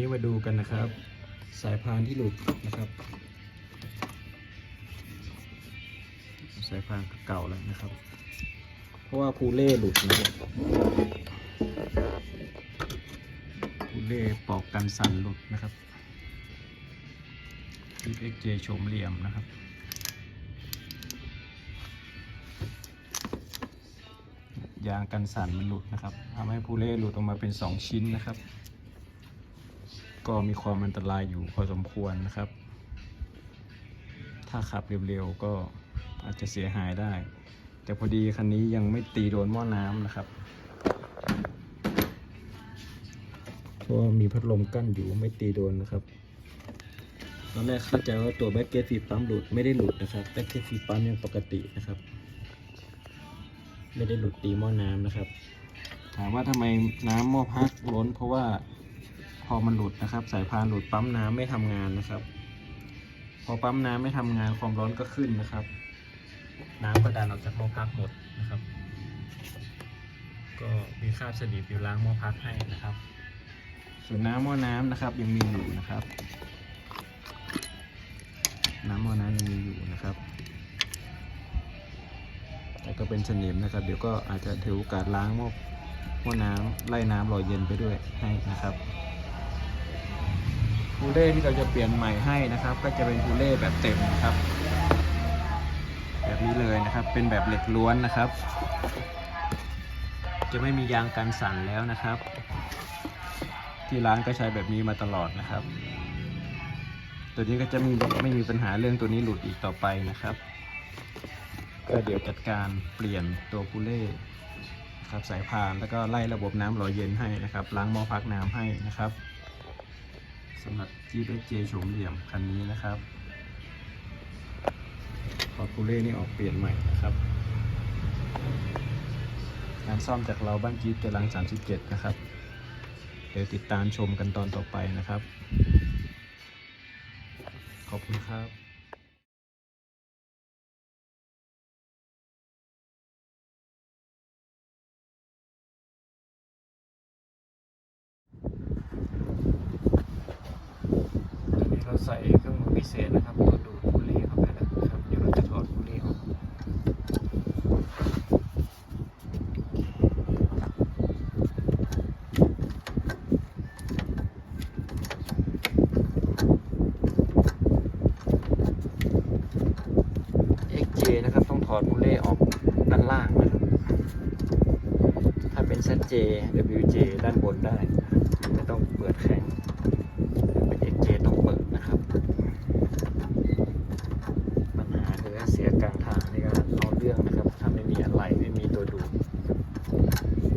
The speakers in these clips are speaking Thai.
นี้มาดูกันนะครับ สายพานที่หลุดนะครับ สายพานเก่าแล้วนะครับ เพราะว่าคูเล่หลุดนะครับคูเล่ปอกกันสั่นหลุดนะครับทีเอ็กเจโฉมเหลี่ยมนะครับยางกันสั่นมันหลุดนะครับทำให้พูเล่หลุดออกมาเป็น 2 ชิ้นนะครับ ก็มีความอันตรายอยู่พอสมควรนะครับ ถ้าขับเร็วๆก็อาจจะเสียหายได้ แต่พอดีคันนี้ยังไม่ตีโดนหม้อน้ำนะครับเพราะมีพัดลมกั้นอยู่ไม่ตีโดนนะครับตอนแรกเข้าใจว่าตัวแบ็กเกตฟีปั๊มหลุดไม่ได้หลุดนะครับแบ็กเกตฟีปั๊มยังปกตินะครับ ไม่ได้หลุดตีหม้อน้ำนะครับ ถามว่าทำไมน้ำหม้อพักล้นเพราะว่า อมันหลุดนะครับ สายพานหลุดปั๊มน้ำไม่ทำงานนะครับ พอปั๊มน้ำไม่ทำงานความร้อนก็ขึ้นนะครับ น้ำก็ดันออกจากหม้อพักหมดนะครับ ก็มีคราบสนิมอยู่ล้างหม้อพักให้นะครับ ส่วนน้ำหม้อน้ำนะครับ ยังมีอยู่นะครับ น้ำหม้อน้ำยังมีอยู่นะครับแต่ก็เป็นสนิมนะครับ เดี๋ยวก็อาจจะถือโอกาสล้างหม้อหม้อน้ำไล่น้ำหล่อเย็นไปด้วยให้นะครับ คูเล่ที่เราจะเปลี่ยนใหม่ให้นะครับ ก็จะเป็นคูเล่แบบเต็มนะครับ แบบนี้เลยนะครับ เป็นแบบเหล็กล้วนนะครับ จะไม่มียางกันสั่นแล้วนะครับ ที่ร้านก็ใช้แบบนี้มาตลอดนะครับ ตัวนี้ก็จะมีไม่มีปัญหาเรื่องตัวนี้หลุดอีกต่อไปนะครับก็เดี๋ยวจัดการเปลี่ยนตัวคูเล่ครับสายพานแล้วก็ไล่ระบบน้ำหล่อเย็นให้นะครับ ล้างหม้อพักน้ำให้นะครับ สำหรับ GXJ โฉมเหลี่ยมคันนี้นะครับคอคูเล่นี่ออกเปลี่ยนใหม่นะครับการซ่อมจากเราบ้านจี๊ดกำลัง37 นะครับ เดี๋ยวติดตามชมกันตอนต่อไปนะครับ ขอบคุณครับ ตอนนี้เรา ใส่เครื่องมือพิเศษนะครับ ตัวดูดบุหรี่เข้าไปแล้วนะครับ เดี๋ยวเราจะถอดบุหรี่ออกเอ็กเจนะครับต้องถอดบุหรี่ออกด้านล่างนะครับถ้าเป็น ZJ WJ ด้านบนได้ ไม่ต้องเปิดแข็ง เป็น XJ ต้องเปิดนะครับ ปัญหาคือเสียกลางทางนี่ก็เอาเรื่องนะครับ ถ้าไม่มีอะไรไม่มีตัวดูด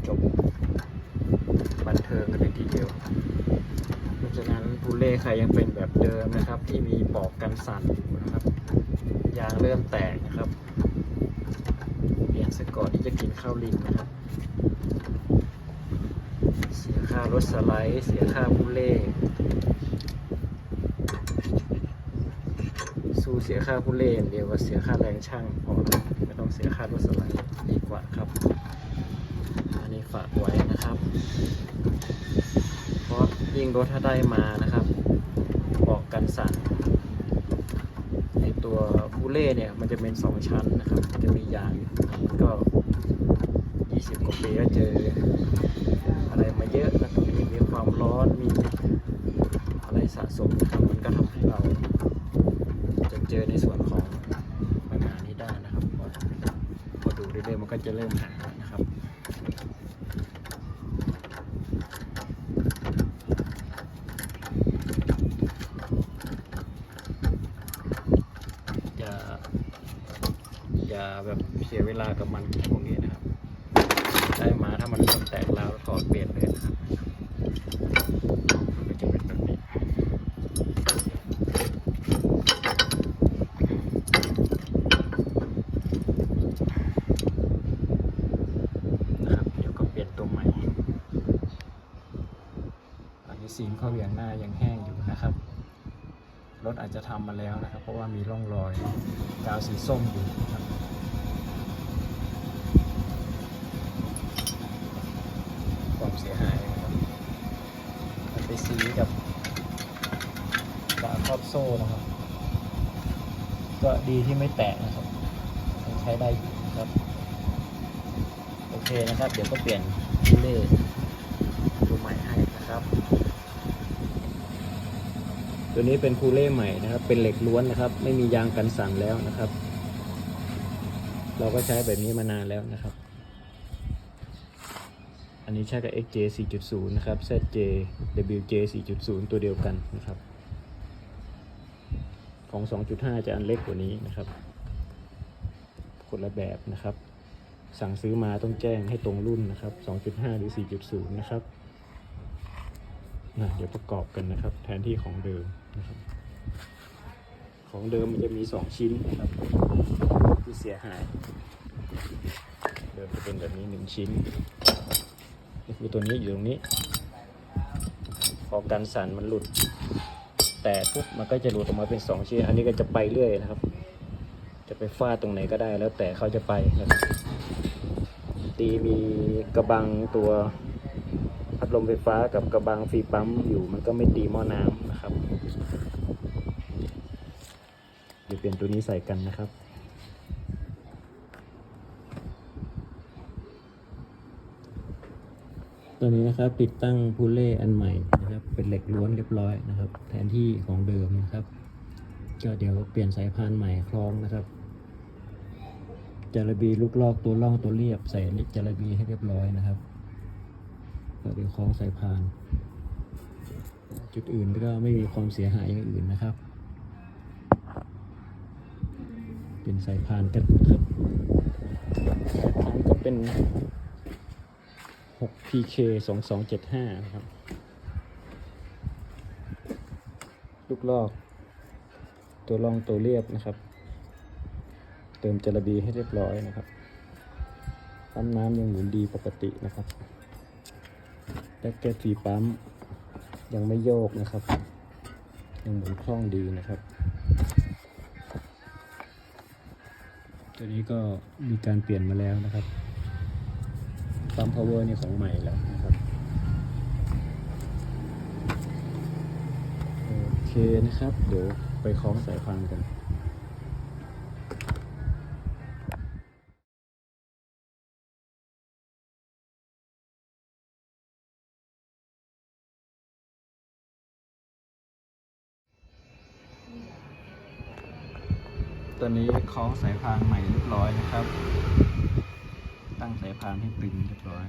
จบ บันเทิงกันเลยทีเดียว เพราะฉะนั้นผู้ เล่ใครยังเป็นแบบเดิมนะครับ ที่มีปอกกันสั่นอยู่นะครับ ยางเริ่มแตกนะครับ เปลี่ยนซะก่อนที่จะกินข้าวลิงนะครับ เสียค่ารถสไลด์ เสียค่าผู้เล่สู้เสียค่าผู้เล่เดียวกับเสียค่าแรงช่างพอแล้วไม่ต้องเสียค่ารถสไลด์ดีกว่าครับ อันนี้ฝากไว้นะครับ เพราะยิ่งรถถ้าได้มานะครับ กันสั่นในตัวผู้เล่เนี่ยมันจะเป็นสองชั้นนะครับจะมียางอยู่มันก็ 20 กว่าปีก็เจออะไรมาเยอะแล้วก็มีมีความร้อนมีอะไรสะสมนะครับมันก็ทำให้เราจะเจอในส่วนของปัญหานี้ได้นะครับพอพอดูเรื่อยๆมันก็จะเริ่มหายแล้วนะครับ อย่า อย่าแบบเสียเวลากับมันพวกนี้นะครับ ได้มาถ้ามันเริ่มแตกแล้วถอดเปลี่ยนเลยนะครับมันจะเป็นแบบนี้นะครับเดี๋ยวก็เปลี่ยนตัวใหม่ อันนี้ซีข้อเหวี่ยงหน้ายังแห้งอยู่นะครับรถอาจจะทำมาแล้วนะครับ เพราะว่ามีร่องรอยกาวสีส้มอยู่นะครับ ความเสียหายนะครับมันไปซีกับตาครอบโซ่นะครับ ก็ดีที่ไม่แตกนะครับยังใช้ได้อยู่นะครับ โอเคนะครับ เดี๋ยวก็เปลี่ยนคูเล่ตัวใหม่ให้นะครับ ตัวนี้เป็นคูเล่ใหม่นะครับ เป็นเหล็กล้วนนะครับ ไม่มียางกันสั่นแล้วนะครับ เราก็ใช้แบบนี้มานานแล้วนะครับ อันนี้ใช้กับ XJ 4.0 นะครับ ZJ WJ 4.0 ตัวเดียวกันนะครับ ของ 2.5 จะอันเล็กกว่านี้นะครับคนละแบบนะครับ สั่งซื้อมาต้องแจ้งให้ตรงรุ่นนะครับ 2.5 หรือ 4.0 นะครับนะเดี๋ยวประกอบกันนะครับ แทนที่ของเดิมนะครับ ของเดิมมันจะมี 2 ชิ้นนะครับ ที่เสียหาย เดิมจะเป็นแบบนี้ 1 ชิ้น นี่คือตัวนี้อยู่ตรงนี้ พอกันสั่นมันหลุด แต่ปุ๊บมันก็จะหลุดออกมาเป็น 2 ชิ้น อันนี้ก็จะไปเรื่อยนะครับ จะไปฟาดตรงไหนก็ได้แล้วแต่เขาจะไปนะครับตีมีกระบังตัวพัดลมไฟฟ้ากับกระบังฟีปั๊มอยู่มันก็ไม่ตีหม้อน้ำนะครับ เดี๋ยวเปลี่ยนตัวนี้ใส่กันนะครับ ตัวนี้นะครับติดตั้งพูเล่อันใหม่นะครับเป็นเหล็กล้วนเรียบร้อยนะครับ แทนที่ของเดิมนะครับ ก็เดี๋ยวเปลี่ยนสายพานใหม่คล้องนะครับจาระบีลูกลอกตัวล่องตัวเรียบใส่จาระบีให้เรียบร้อยนะครับก็เดี๋ยวคล้องสายพาน จุดอื่นก็ไม่มีความเสียหายอย่างอื่นนะครับ เป็นสายพานกันครับสายพานก็เป็น 6 PK 2275นะครับ ลูกลอก ตัวรองตัวเรียบนะครับ เติมจระบีให้เรียบร้อยนะครับปั๊มน้ำยังหมุนดีปกตินะครับแบ็กเก็ตฟีปั๊ม ยังไม่โยกนะครับ ยังหมุนคล่องดีนะครับ ตัวนี้ก็มีการเปลี่ยนมาแล้วนะครับ ปั๊ม power นี่ของใหม่แล้วนะครับโอเคนะครับ เดี๋ยวไปคล้องสายพานกันตอนนี้คล้องสายพานใหม่เรียบร้อยนะครับ ตั้งสายพานให้ตึงเรียบร้อย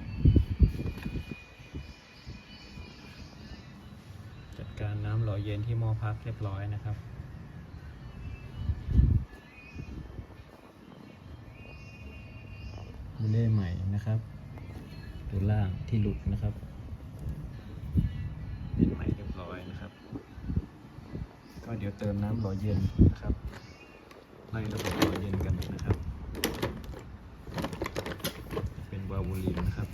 จัดการน้ำหล่อเย็นที่หม้อพักเรียบร้อยนะครับมูเล่ใหม่นะครับ ตัวล่างที่หลุดนะครับเป็นใหม่เรียบร้อยนะครับ ก็เดี๋ยวเติมน้ำหล่อเย็นนะครับไล่ระบบหล่อเย็นกันนะครับ เป็นวาล์วลินนะครับ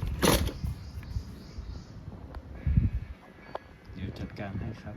เดี๋ยวจัดการให้ครับ